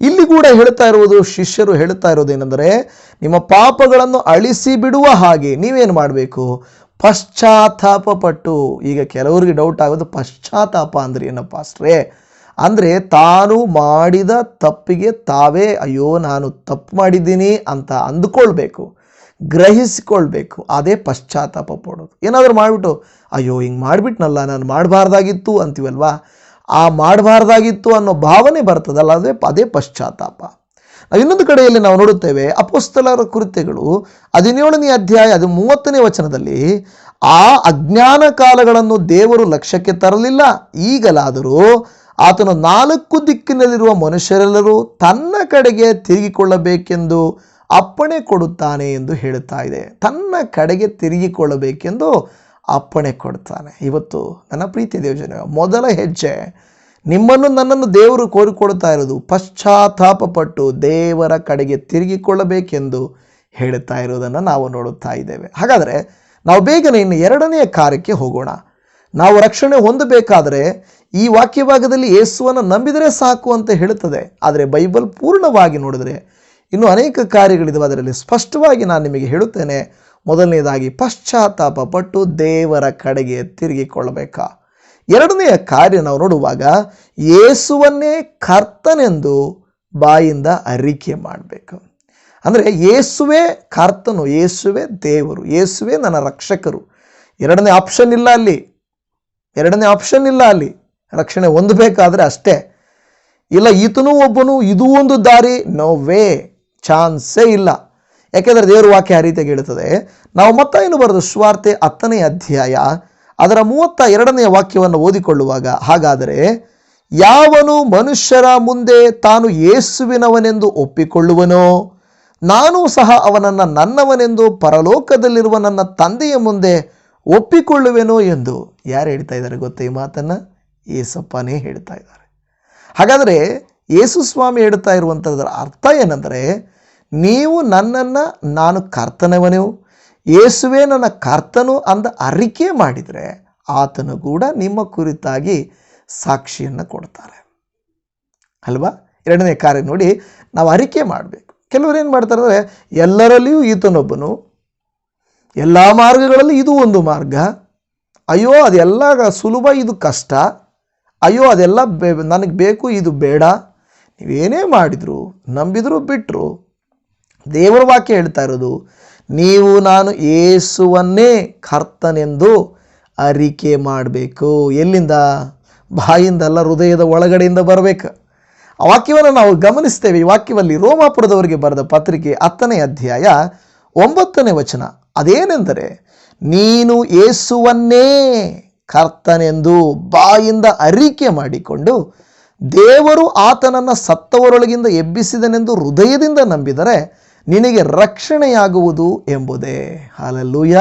ಇಲ್ಲಿ ಕೂಡ ಹೇಳ್ತಾ ಇರುವುದು, ಶಿಷ್ಯರು ಹೇಳ್ತಾ ಇರೋದೇನೆಂದರೆ ನಿಮ್ಮ ಪಾಪಗಳನ್ನು ಅಳಿಸಿ ಬಿಡುವ ಹಾಗೆ ನೀವೇನು ಮಾಡಬೇಕು? ಪಶ್ಚಾತ್ತಾಪಪಟ್ಟು. ಈಗ ಕೆಲವರಿಗೆ ಡೌಟ್ ಆಗೋದು, ಪಶ್ಚಾತ್ತಾಪ ಅಂದ್ರೆ ಏನಪ್ಪ ಅಷ್ಟ್ರೇ ಅಂದರೆ ತಾನು ಮಾಡಿದ ತಪ್ಪಿಗೆ ತಾವೇ, ಅಯ್ಯೋ, ನಾನು ತಪ್ಪು ಮಾಡಿದ್ದೀನಿ ಅಂತ ಅಂದುಕೊಳ್ಬೇಕು, ಗ್ರಹಿಸಿಕೊಳ್ಬೇಕು. ಅದೇ ಪಶ್ಚಾತ್ತಾಪ ಪಡೋದು. ಏನಾದರೂ ಮಾಡಿಬಿಟ್ಟು, ಅಯ್ಯೋ, ಹಿಂಗೆ ಮಾಡಿಬಿಟ್ನಲ್ಲ, ನಾನು ಮಾಡಬಾರ್ದಾಗಿತ್ತು ಅಂತೀವಲ್ವಾ? ಆ ಮಾಡಬಾರ್ದಾಗಿತ್ತು ಅನ್ನೋ ಭಾವನೆ ಬರ್ತದಲ್ಲ, ಅದೇ ಅದೇ ಪಶ್ಚಾತ್ತಾಪ. ನಾವು ಇನ್ನೊಂದು ಕಡೆಯಲ್ಲಿ ನಾವು ನೋಡುತ್ತೇವೆ, ಅಪೋಸ್ತಲರ ಕೃತ್ಯಗಳು ಹದಿನೇಳನೇ ಅಧ್ಯಾಯ ಅದು ಮೂವತ್ತನೇ ವಚನದಲ್ಲಿ, ಆ ಅಜ್ಞಾನ ಕಾಲಗಳನ್ನು ದೇವರು ಲಕ್ಷ್ಯಕ್ಕೆ ತರಲಿಲ್ಲ, ಈಗಲಾದರೂ ಆತನು ನಾಲ್ಕು ದಿಕ್ಕಿನಲ್ಲಿರುವ ಮನುಷ್ಯರೆಲ್ಲರೂ ತನ್ನ ಕಡೆಗೆ ತಿರುಗಿಕೊಳ್ಳಬೇಕೆಂದು ಅಪ್ಪಣೆ ಕೊಡುತ್ತಾನೆ ಎಂದು ಹೇಳುತ್ತಾ ಇದೆ. ತನ್ನ ಕಡೆಗೆ ತಿರುಗಿಕೊಳ್ಳಬೇಕೆಂದು ಅಪ್ಪಣೆ ಕೊಡ್ತಾನೆ ಇವತ್ತು ನನ್ನ ಪ್ರೀತಿ ದೇವಜನ ಮೊದಲ ಹೆಜ್ಜೆ, ನಿಮ್ಮನ್ನು ನನ್ನನ್ನು ದೇವರು ಕೋರಿಕೊಡ್ತಾ ಇರೋದು ಪಶ್ಚಾತ್ತಾಪ ಪಟ್ಟು ದೇವರ ಕಡೆಗೆ ತಿರುಗಿಕೊಳ್ಳಬೇಕೆಂದು ಹೇಳುತ್ತಾ ಇರೋದನ್ನು ನಾವು ನೋಡುತ್ತಾ ಇದ್ದೇವೆ. ಹಾಗಾದರೆ ನಾವು ಬೇಗನೆ ಇನ್ನು ಎರಡನೆಯ ಕಾರ್ಯಕ್ಕೆ ಹೋಗೋಣ. ನಾವು ರಕ್ಷಣೆ ಹೊಂದಬೇಕಾದರೆ ಈ ವಾಕ್ಯ ಭಾಗದಲ್ಲಿ ಯೇಸುವನ್ನು ನಂಬಿದರೆ ಸಾಕು ಅಂತ ಹೇಳುತ್ತದೆ. ಆದರೆ ಬೈಬಲ್ ಪೂರ್ಣವಾಗಿ ನೋಡಿದರೆ ಇನ್ನು ಅನೇಕ ಕಾರ್ಯಗಳಿದ್ದಾವೆ ಅದರಲ್ಲಿ ಸ್ಪಷ್ಟವಾಗಿ ನಾನು ನಿಮಗೆ ಹೇಳುತ್ತೇನೆ, ಮೊದಲನೇದಾಗಿ ಪಶ್ಚಾತ್ತಾಪ ಪಟ್ಟು ದೇವರ ಕಡೆಗೆ ತಿರುಗಿಕೊಳ್ಳಬೇಕಾ? ಎರಡನೆಯ ಕಾರ್ಯ ನಾವು ನೋಡುವಾಗ ಯೇಸುವನ್ನೇ ಕರ್ತನೆಂದು ಬಾಯಿಂದ ಅರಿಕೆ ಮಾಡಬೇಕು. ಅಂದರೆ ಯೇಸುವೇ ಕರ್ತನು, ಯೇಸುವೆ ದೇವರು, ಯೇಸುವೆ ನನ್ನ ರಕ್ಷಕರು. ಎರಡನೇ ಆಪ್ಷನ್ ಇಲ್ಲ ಅಲ್ಲಿ. ಎರಡನೇ ಆಪ್ಷನ್ ಇಲ್ಲ ಅಲ್ಲಿ. ರಕ್ಷಣೆ ಹೊಂದಬೇಕಾದ್ರೆ ಅಷ್ಟೇ. ಇಲ್ಲ, ಈತನೂ ಒಬ್ಬನು, ಇದೂ ಒಂದು ದಾರಿ. ನೋ ವೇ ಚಾನ್ಸೇ ಇಲ್ಲ. ಯಾಕೆಂದರೆ ದೇವರ ವಾಕ್ಯ ಆ ರೀತಿಯಾಗಿ ಹೇಳುತ್ತದೆ, ನಾವು ಮತ್ತ ಏನು ಬರೆದು ಸ್ವಾರ್ಥೆ ಹತ್ತನೇ ಅಧ್ಯಾಯ, ಅದರ ಮೂವತ್ತ ಎರಡನೆಯ ವಾಕ್ಯವನ್ನು ಓದಿಕೊಳ್ಳುವಾಗ ಹಾಗಾದರೆ, ಯಾವನು ಮನುಷ್ಯರ ಮುಂದೆ ತಾನು ಯೇಸುವಿನವನೆಂದು ಒಪ್ಪಿಕೊಳ್ಳುವನೋ, ನಾನು ಸಹ ಅವನನ್ನು ನನ್ನವನೆಂದು ಪರಲೋಕದಲ್ಲಿರುವ ನನ್ನ ತಂದೆಯ ಮುಂದೆ ಒಪ್ಪಿಕೊಳ್ಳುವೆನೋ ಎಂದು ಯಾರು ಹೇಳ್ತಾ ಇದ್ದಾರೆ ಗೊತ್ತೇ ಈ ಮಾತನ್ನು? ಏಸಪ್ಪನೇ ಹೇಳ್ತಾ ಇದ್ದಾರೆ. ಹಾಗಾದರೆ ಯೇಸು ಸ್ವಾಮಿ ಹೇಳ್ತಾ ಇರುವಂಥದ್ರ ಅರ್ಥ ಏನಂದರೆ, ನೀವು ನನ್ನನ್ನು ನಾನು ಕರ್ತನವನು ಯೇಸುವೆ ನನ್ನ ಕರ್ತನು ಅಂದ ಅರಿಕೆ ಮಾಡಿದರೆ ಆತನು ಕೂಡ ನಿಮ್ಮ ಕುರಿತಾಗಿ ಸಾಕ್ಷಿಯನ್ನು ಕೊಡ್ತಾರೆ. ಅಲ್ವಾ? ಎರಡನೇ ಕಾರ್ಯ ನೋಡಿ, ನಾವು ಅರಿಕೆ ಮಾಡಬೇಕು. ಕೆಲವರು ಏನು ಮಾಡ್ತಾರೆ ಅಂದರೆ, ಎಲ್ಲರಲ್ಲಿಯೂ ಈತನೊಬ್ಬನು ಎಲ್ಲ ಮಾರ್ಗಗಳಲ್ಲಿ ಇದು ಒಂದು ಮಾರ್ಗ. ಅಯ್ಯೋ, ಅದೆಲ್ಲ ಸುಲಭ, ಇದು ಕಷ್ಟ. ಅಯ್ಯೋ, ಅದೆಲ್ಲ ಬೇ, ನನಗೆ ಬೇಕು, ಇದು ಬೇಡ. ನೀವೇನೇ ಮಾಡಿದರು, ನಂಬಿದ್ರು ಬಿಟ್ಟರು ದೇವರ ವಾಕ್ಯ ಹೇಳ್ತಾ ಇರೋದು, ನೀವು, ನಾನು ಏಸುವನ್ನೇ ಕರ್ತನೆಂದು ಅರಿಕೆ ಮಾಡಬೇಕು. ಎಲ್ಲಿಂದ? ಬಾಯಿಂದಲ್ಲ, ಹೃದಯದ ಒಳಗಡೆಯಿಂದ ಬರಬೇಕು. ಆ ವಾಕ್ಯವನ್ನು ನಾವು ಗಮನಿಸ್ತೇವೆ. ಈ ವಾಕ್ಯದಲ್ಲಿ ರೋಮಾಪುರದವರಿಗೆ ಬರೆದ ಪತ್ರಿಕೆ ಹತ್ತನೇ ಅಧ್ಯಾಯ ಒಂಬತ್ತನೇ ವಚನ. ಅದೇನೆಂದರೆ ನೀನು ಏಸುವನ್ನೇ ಕರ್ತನೆಂದು ಬಾಯಿಂದ ಅರಿಕೆ ಮಾಡಿಕೊಂಡು ದೇವರು ಆತನನ್ನು ಸತ್ತವರೊಳಗಿಂದ ಎಬ್ಬಿಸಿದನೆಂದು ಹೃದಯದಿಂದ ನಂಬಿದರೆ ನಿನಗೆ ರಕ್ಷಣೆಯಾಗುವುದು ಎಂಬುದೇ. ಹಾಲಲ್ಲೂಯ.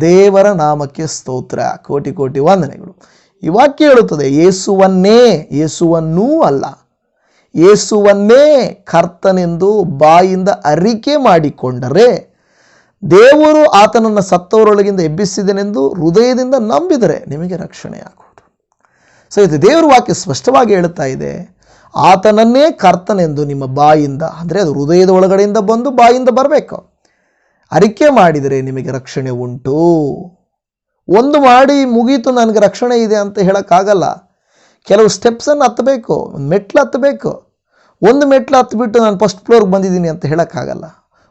ದೇವರ ನಾಮಕ್ಕೆ ಸ್ತೋತ್ರ. ಕೋಟಿ ಕೋಟಿ ವಂದನೆಗಳು. ಈ ವಾಕ್ಯ ಹೇಳುತ್ತದೆ, ಯೇಸುವನ್ನೇ, ಯೇಸುವನ್ನೂ ಅಲ್ಲ, ಯೇಸುವನ್ನೇ ಕರ್ತನೆಂದು ಬಾಯಿಂದ ಅರಿಕೆ ಮಾಡಿಕೊಂಡರೆ ದೇವರು ಆತನನ್ನು ಸತ್ತವರೊಳಗಿಂದ ಎಬ್ಬಿಸಿದನೆಂದು ಹೃದಯದಿಂದ ನಂಬಿದರೆ ನಿಮಗೆ ರಕ್ಷಣೆಯಾಗುವುದು. ಸೊ ಇದು ದೇವರ ವಾಕ್ಯ ಸ್ಪಷ್ಟವಾಗಿ ಹೇಳುತ್ತಾ ಇದೆ. ಆತನನ್ನೇ ಕರ್ತನೆಂದು ನಿಮ್ಮ ಬಾಯಿಂದ, ಅಂದರೆ ಅದು ಹೃದಯದ ಒಳಗಡೆಯಿಂದ ಬಂದು ಬಾಯಿಂದ ಬರಬೇಕು. ಅರಿಕೆ ಮಾಡಿದರೆ ನಿಮಗೆ ರಕ್ಷಣೆ ಉಂಟು. ಒಂದು ಮಾಡಿ ಮುಗೀತು, ನನಗೆ ರಕ್ಷಣೆ ಇದೆ ಅಂತ ಹೇಳೋಕ್ಕಾಗಲ್ಲ. ಕೆಲವು ಸ್ಟೆಪ್ಸನ್ನು ಹತ್ತಬೇಕು, ಒಂದು ಮೆಟ್ಲು ಹತ್ತಬೇಕು. ಒಂದು ಮೆಟ್ಲು ಹತ್ಬಿಟ್ಟು ನಾನು ಫಸ್ಟ್ ಫ್ಲೋರ್ಗೆ ಬಂದಿದ್ದೀನಿ ಅಂತ ಹೇಳೋಕ್ಕಾಗಲ್ಲ.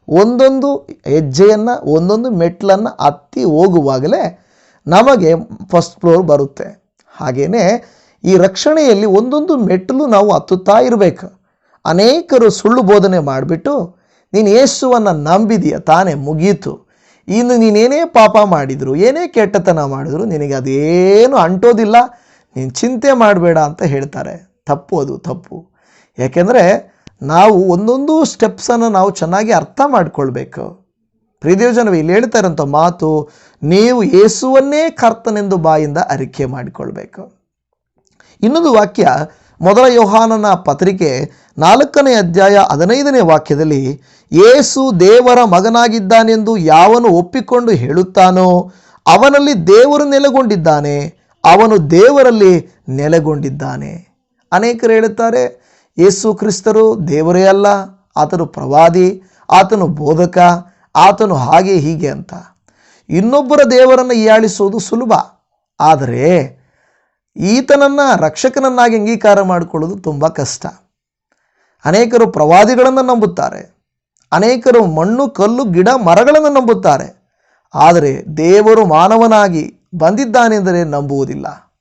ಒಂದೊಂದು ಹೆಜ್ಜೆಯನ್ನು, ಒಂದೊಂದು ಮೆಟ್ಲನ್ನು ಹತ್ತಿ ಹೋಗುವಾಗಲೇ ನಮಗೆ ಫಸ್ಟ್ ಫ್ಲೋರ್ ಬರುತ್ತೆ. ಹಾಗೆಯೇ ಈ ರಕ್ಷಣೆಯಲ್ಲಿ ಒಂದೊಂದು ಮೆಟ್ಟಲು ನಾವು ಹತ್ತುತ್ತಾ ಇರಬೇಕು. ಅನೇಕರು ಸುಳ್ಳು ಬೋಧನೆ ಮಾಡಿಬಿಟ್ಟು, ನೀನು ಯೇಸುವನ್ನು ನಂಬಿದೀಯ, ತಾನೇ ಮುಗೀತು. ಇನ್ನು ನೀನೇನೇ ಪಾಪ ಮಾಡಿದರು, ಏನೇ ಕೆಟ್ಟತನ ಮಾಡಿದ್ರು, ನಿನಗೆ ಅದೇನು ಅಂಟೋದಿಲ್ಲ. ನೀನು ಚಿಂತೆ ಮಾಡಬೇಡ ಅಂತ ಹೇಳ್ತಾರೆ. ತಪ್ಪು ಅದು, ತಪ್ಪು. ಯಾಕೆಂದರೆ ನಾವು ಒಂದೊಂದು ಸ್ಟೆಪ್ಸನ್ನು ನಾವು ಚೆನ್ನಾಗಿ ಅರ್ಥ ಮಾಡಿಕೊಳ್ಬೇಕು. ಪ್ರಿಯದೇವಜನವೇ ಇಲ್ಲಿ ಹೇಳ್ತಾ ಇರೋಂಥ ಮಾತು, ನೀವು ಯೇಸುವನ್ನೇ ಕರ್ತನೆಂದು ಬಾಯಿಂದ ಅರಿಕೆ ಮಾಡಿಕೊಳ್ಬೇಕು. ಇನ್ನೊಂದು ವಾಕ್ಯ, ಮೊದಲ ಯೋಹಾನನ ಪತ್ರಿಕೆ ನಾಲ್ಕನೇ ಅಧ್ಯಾಯ ಹದಿನೈದನೇ ವಾಕ್ಯದಲ್ಲಿ, ಏಸು ದೇವರ ಮಗನಾಗಿದ್ದಾನೆಂದು ಯಾವನು ಒಪ್ಪಿಕೊಂಡು ಹೇಳುತ್ತಾನೋ, ಅವನಲ್ಲಿ ದೇವರು ನೆಲೆಗೊಂಡಿದ್ದಾನೆ, ಅವನು ದೇವರಲ್ಲಿ ನೆಲೆಗೊಂಡಿದ್ದಾನೆ. ಅನೇಕರು ಹೇಳುತ್ತಾರೆ ಯೇಸು ಕ್ರಿಸ್ತರು ದೇವರೇ ಅಲ್ಲ, ಆತನು ಪ್ರವಾದಿ, ಆತನು ಬೋಧಕ, ಆತನು ಹಾಗೆ ಹೀಗೆ ಅಂತ. ಇನ್ನೊಬ್ಬರ ದೇವರನ್ನು ಹೀಯಾಳಿಸೋದು ಸುಲಭ. ಆದರೆ ಈತನನ್ನು ರಕ್ಷಕನನ್ನಾಗಿ ಅಂಗೀಕಾರ ಮಾಡಿಕೊಳ್ಳೋದು ತುಂಬ ಕಷ್ಟ. ಅನೇಕರು ಪ್ರವಾದಿಗಳನ್ನು ನಂಬುತ್ತಾರೆ. ಅನೇಕರು ಮಣ್ಣು, ಕಲ್ಲು, ಗಿಡ, ಮರಗಳನ್ನು ನಂಬುತ್ತಾರೆ. ಆದರೆ ದೇವರು ಮಾನವನಾಗಿ ಬಂದಿದ್ದಾನೆಂದರೆ ನಂಬುವುದಿಲ್ಲ.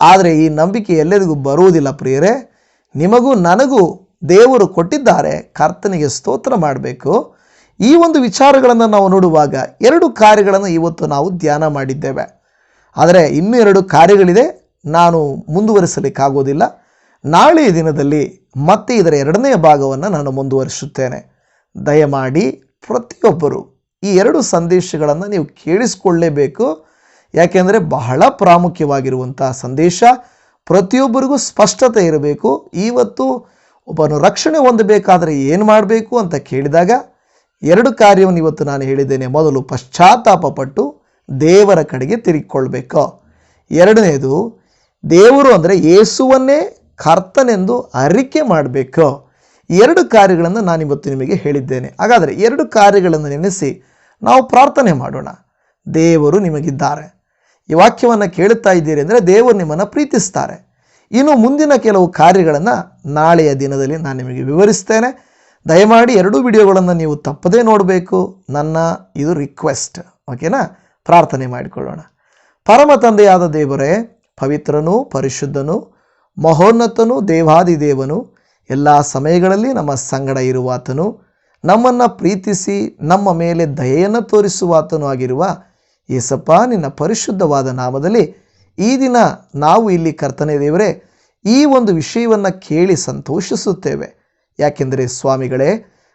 ಆದರೆ ಈ ನಂಬಿಕೆ ಎಲ್ಲರಿಗೂ ಬರುವುದಿಲ್ಲ ಪ್ರಿಯರೇ. ನಿಮಗೂ ನನಗೂ ದೇವರು ಕೊಟ್ಟಿದ್ದಾರೆ, ಕರ್ತನಿಗೆ ಸ್ತೋತ್ರ ಮಾಡಬೇಕು. ಈ ಒಂದು ವಿಚಾರಗಳನ್ನು ನಾವು ನೋಡುವಾಗ ಎರಡು ಕಾರ್ಯಗಳನ್ನು ಇವತ್ತು ನಾವು ಧ್ಯಾನ ಮಾಡಿದ್ದೇವೆ. ಆದರೆ ಇನ್ನೂ ಎರಡು ಕಾರ್ಯಗಳಿದೆ, ನಾನು ಮುಂದುವರಿಸಲಿಕ್ಕಾಗೋದಿಲ್ಲ. ನಾಳೆಯ ದಿನದಲ್ಲಿ ಮತ್ತೆ ಇದರ ಎರಡನೆಯ ಭಾಗವನ್ನು ನಾನು ಮುಂದುವರಿಸುತ್ತೇನೆ. ದಯಮಾಡಿ ಪ್ರತಿಯೊಬ್ಬರು ಈ ಎರಡು ಸಂದೇಶಗಳನ್ನು ನೀವು ಕೇಳಿಸಿಕೊಳ್ಳೇಬೇಕು. ಯಾಕೆಂದರೆ ಬಹಳ ಪ್ರಾಮುಖ್ಯವಾಗಿರುವಂಥ ಸಂದೇಶ. ಪ್ರತಿಯೊಬ್ಬರಿಗೂ ಸ್ಪಷ್ಟತೆ ಇರಬೇಕು. ಇವತ್ತು ಒಬ್ಬನು ರಕ್ಷಣೆ ಹೊಂದಬೇಕಾದರೆ ಏನು ಮಾಡಬೇಕು ಅಂತ ಕೇಳಿದಾಗ ಎರಡು ಕಾರ್ಯವನ್ನು ಇವತ್ತು ನಾನು ಹೇಳಿದ್ದೇನೆ. ಮೊದಲು ಪಶ್ಚಾತ್ತಾಪಪಟ್ಟು ದೇವರ ಕಡೆಗೆ ತಿರುಗಿಕೊಳ್ಬೇಕು ಎರಡನೇದು, ದೇವರು ಅಂದರೆ ಯೇಸುವನ್ನೇ ಕರ್ತನೆಂದು ಅರಿಕೆ ಮಾಡಬೇಕು. ಎರಡು ಕಾರ್ಯಗಳನ್ನು ನಾನು ಇವತ್ತು ನಿಮಗೆ ಹೇಳಿದ್ದೇನೆ. ಹಾಗಾದರೆ ಎರಡು ಕಾರ್ಯಗಳನ್ನು ನೆನೆಸಿ ನಾವು ಪ್ರಾರ್ಥನೆ ಮಾಡೋಣ. ದೇವರು ನಿಮಗಿದ್ದಾರೆ. ಈ ವಾಕ್ಯವನ್ನು ಕೇಳುತ್ತಾ ಇದ್ದೀರಿ ಅಂದರೆ ದೇವರು ನಿಮ್ಮನ್ನು ಪ್ರೀತಿಸ್ತಾರೆ. ಇನ್ನು ಮುಂದಿನ ಕೆಲವು ಕಾರ್ಯಗಳನ್ನು ನಾಳೆಯ ದಿನದಲ್ಲಿ ನಾನು ನಿಮಗೆ ವಿವರಿಸ್ತೇನೆ. ದಯಮಾಡಿ ಎರಡೂ ವಿಡಿಯೋಗಳನ್ನು ನೀವು ತಪ್ಪದೇ ನೋಡಬೇಕು. ನನ್ನ ಇದು ರಿಕ್ವೆಸ್ಟ್. ಓಕೆನಾ? ಪ್ರಾರ್ಥನೆ ಮಾಡಿಕೊಳ್ಳೋಣ. ಪರಮ ತಂದೆಯಾದ ದೇವರೇ, ಪವಿತ್ರನೂ, ಪರಿಶುದ್ಧನೂ, ಮಹೋನ್ನತನು, ದೇವಾದಿದೇವನು, ಎಲ್ಲ ಸಮಯಗಳಲ್ಲಿ ನಮ್ಮ ಸಂಗಡ ಇರುವಾತನು, ನಮ್ಮನ್ನು ಪ್ರೀತಿಸಿ ನಮ್ಮ ಮೇಲೆ ದಯೆಯನ್ನು ತೋರಿಸುವಾತನು ಆಗಿರುವ ಯೇಸಪ್ಪ ನಿನ್ನ ಪರಿಶುದ್ಧವಾದ ನಾಮದಲ್ಲಿ ಈ ದಿನ ನಾವು ಇಲ್ಲಿ ಕರ್ತನೆ ದೇವರೇ, ಈ ಒಂದು ವಿಷಯವನ್ನು ಕೇಳಿ ಸಂತೋಷಿಸುತ್ತೇವೆ. ಯಾಕೆಂದರೆ ಸ್ವಾಮಿಗಳೇ,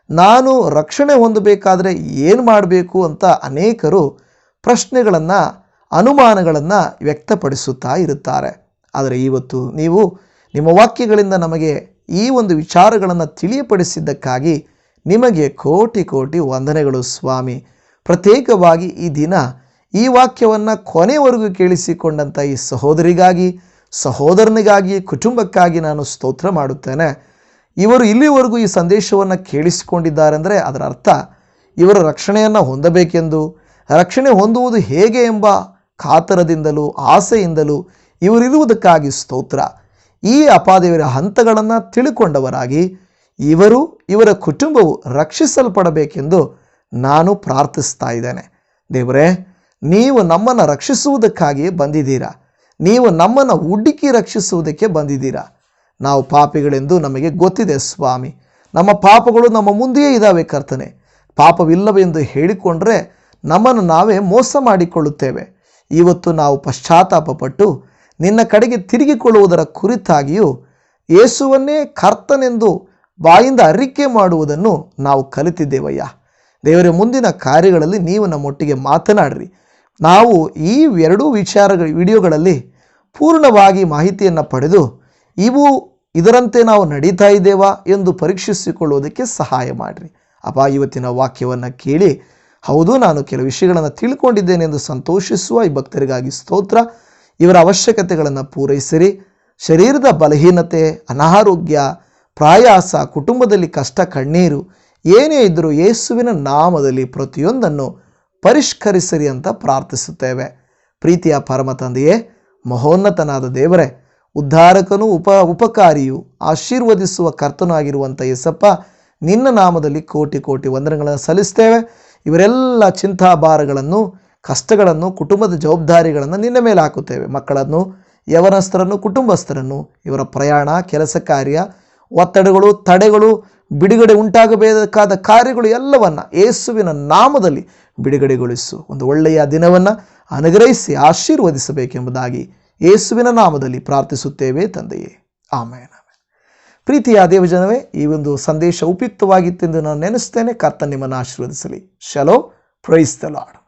ನಾನು ರಕ್ಷಣೆ ಹೊಂದಬೇಕಾದರೆ ಏನು ಮಾಡಬೇಕು ಅಂತ ಅನೇಕರು ಪ್ರಶ್ನೆಗಳನ್ನು, ಅನುಮಾನಗಳನ್ನು ವ್ಯಕ್ತಪಡಿಸುತ್ತಾ ಇರುತ್ತಾರೆ. ಆದರೆ ಇವತ್ತು ನೀವು ನಿಮ್ಮ ವಾಕ್ಯಗಳಿಂದ ನಮಗೆ ಈ ಒಂದು ವಿಚಾರಗಳನ್ನು ತಿಳಿಯಪಡಿಸಿದ್ದಕ್ಕಾಗಿ ನಿಮಗೆ ಕೋಟಿ ಕೋಟಿ ವಂದನೆಗಳು ಸ್ವಾಮಿ. ಪ್ರತ್ಯೇಕವಾಗಿ ಈ ದಿನ ಈ ವಾಕ್ಯವನ್ನು ಕೊನೆವರೆಗೂ ಕೇಳಿಸಿಕೊಂಡಂಥ ಈ ಸಹೋದರಿಗಾಗಿ, ಸಹೋದರನಿಗಾಗಿ, ಕುಟುಂಬಕ್ಕಾಗಿ ನಾನು ಸ್ತೋತ್ರ ಮಾಡುತ್ತೇನೆ. ಇವರು ಇಲ್ಲಿವರೆಗೂ ಈ ಸಂದೇಶವನ್ನು ಕೇಳಿಸಿಕೊಂಡಿದ್ದಾರೆ ಅಂದರೆ ಅದರ ಅರ್ಥ, ಇವರ ರಕ್ಷಣೆಯನ್ನು ಹೊಂದಬೇಕೆಂದು. ರಕ್ಷಣೆ ಹೊಂದುವುದು ಹೇಗೆ ಎಂಬ ಕಾತರದಿಂದಲೂ, ಆಸೆಯಿಂದಲೂ ಇವರಿರುವುದಕ್ಕಾಗಿ ಸ್ತೋತ್ರ. ಈ ಅಪಾದೇವರ ಹಂತಗಳನ್ನು ತಿಳ್ಕೊಂಡವರಾಗಿ ಇವರು ಇವರ ಕುಟುಂಬವು ರಕ್ಷಿಸಲ್ಪಡಬೇಕೆಂದು ನಾನು ಪ್ರಾರ್ಥಿಸ್ತಾ ಇದ್ದೇನೆ. ದೇವರೇ ನೀವು ನಮ್ಮನ್ನು ರಕ್ಷಿಸುವುದಕ್ಕಾಗಿ ಬಂದಿದ್ದೀರಾ? ನೀವು ನಮ್ಮನ್ನು ಹುಡುಕಿ ರಕ್ಷಿಸುವುದಕ್ಕೆ ಬಂದಿದ್ದೀರಾ? ನಾವು ಪಾಪಿಗಳೆಂದು ನಮಗೆ ಗೊತ್ತಿದೆ ಸ್ವಾಮಿ. ನಮ್ಮ ಪಾಪಗಳು ನಮ್ಮ ಮುಂದೆಯೇ ಇದ್ದಾವೆ ಕರ್ತನೆ. ಪಾಪವಿಲ್ಲವೆಂದು ಹೇಳಿಕೊಂಡ್ರೆ ನಮ್ಮನ್ನು ನಾವೇ ಮೋಸ ಮಾಡಿಕೊಳ್ಳುತ್ತೇವೆ. ಇವತ್ತು ನಾವು ಪಶ್ಚಾತ್ತಾಪಪಟ್ಟು ನಿನ್ನ ಕಡೆಗೆ ತಿರುಗಿಕೊಳ್ಳುವುದರ ಕುರಿತಾಗಿಯೂ ಯೇಸುವನ್ನೇ ಕರ್ತನೆಂದು ಬಾಯಿಂದ ಅರಿಕೆ ಮಾಡುವುದನ್ನು ನಾವು ಕಲಿತಿದ್ದೇವಯ್ಯ. ದೇವರ, ಮುಂದಿನ ಕಾರ್ಯಗಳಲ್ಲಿ ನೀವು ನಮ್ಮೊಟ್ಟಿಗೆ ಮಾತನಾಡ್ರಿ. ನಾವು ಈ ಎರಡೂ ವಿಚಾರಗಳ ವಿಡಿಯೋಗಳಲ್ಲಿ ಪೂರ್ಣವಾಗಿ ಮಾಹಿತಿಯನ್ನು ಪಡೆದು ಇವು ಇದರಂತೆ ನಾವು ನಡೀತಾ ಇದ್ದೇವಾ ಎಂದು ಪರೀಕ್ಷಿಸಿಕೊಳ್ಳುವುದಕ್ಕೆ ಸಹಾಯ ಮಾಡಿರಿ. ಅಪ್ಪ, ಇವತ್ತಿನ ವಾಕ್ಯವನ್ನು ಕೇಳಿ, ಹೌದು, ನಾನು ಕೆಲವು ವಿಷಯಗಳನ್ನು ತಿಳ್ಕೊಂಡಿದ್ದೇನೆ ಎಂದು ಸಂತೋಷಿಸುವ ಈ ಭಕ್ತರಿಗಾಗಿ ಸ್ತೋತ್ರ. ಇವರ ಅವಶ್ಯಕತೆಗಳನ್ನು ಪೂರೈಸಿರಿ. ಶರೀರದ ಬಲಹೀನತೆ, ಅನಾರೋಗ್ಯ, ಪ್ರಾಯಾಸ, ಕುಟುಂಬದಲ್ಲಿ ಕಷ್ಟ, ಕಣ್ಣೀರು, ಏನೇ ಇದ್ದರೂ ಯೇಸುವಿನ ನಾಮದಲ್ಲಿ ಪ್ರತಿಯೊಂದನ್ನು ಪರಿಷ್ಕರಿಸಿರಿ ಅಂತ ಪ್ರಾರ್ಥಿಸುತ್ತೇವೆ. ಪ್ರೀತಿಯ ಪರಮ ತಂದೆಯೇ ಮಹೋನ್ನತನಾದ ದೇವರೇ, ಉದ್ಧಾರಕನು ಉಪ ಉಪಕಾರಿಯು ಆಶೀರ್ವದಿಸುವ ಕರ್ತನಾಗಿರುವಂಥ ಯೇಸಪ್ಪ, ನಿನ್ನ ನಾಮದಲ್ಲಿ ಕೋಟಿ ಕೋಟಿ ವಂದನೆಗಳನ್ನು ಸಲ್ಲಿಸ್ತೇವೆ ಇವರೆಲ್ಲ ಚಿಂತಾಭಾರಗಳನ್ನು, ಕಷ್ಟಗಳನ್ನು, ಕುಟುಂಬದ ಜವಾಬ್ದಾರಿಗಳನ್ನು ನಿನ್ನ ಮೇಲೆ ಹಾಕುತ್ತೇವೆ. ಮಕ್ಕಳನ್ನು, ಯವನಸ್ಥರನ್ನು, ಕುಟುಂಬಸ್ಥರನ್ನು, ಇವರ ಪ್ರಯಾಣ, ಕೆಲಸ ಕಾರ್ಯ, ಒತ್ತಡಗಳು, ತಡೆಗಳು, ಬಿಡುಗಡೆ ಉಂಟಾಗಬೇಕಾದ ಕಾರ್ಯಗಳು ಎಲ್ಲವನ್ನ ಯೇಸುವಿನ ನಾಮದಲ್ಲಿ ಬಿಡುಗಡೆಗೊಳಿಸು. ಒಂದು ಒಳ್ಳೆಯ ದಿನವನ್ನು ಅನುಗ್ರಹಿಸಿ ಆಶೀರ್ವದಿಸಬೇಕೆಂಬುದಾಗಿ ಯೇಸುವಿನ ನಾಮದಲ್ಲಿ ಪ್ರಾರ್ಥಿಸುತ್ತೇವೆ ತಂದೆಯೇ. ಆಮೇನ ಪ್ರೀತಿಯ ದೇವಜನವೇ ಈ ಒಂದು ಸಂದೇಶ ಉಪಯುಕ್ತವಾಗಿತ್ತೆಂದು ನಾನು ನೆನೆಸ್ತೇನೆ. ಕರ್ತ ನಿಮ್ಮನ್ನು ಆಶೀರ್ವದಿಸಲಿ. ಶಲೋ, ಪ್ರೈಸ್ ದ ಲಾರ್ಡ್.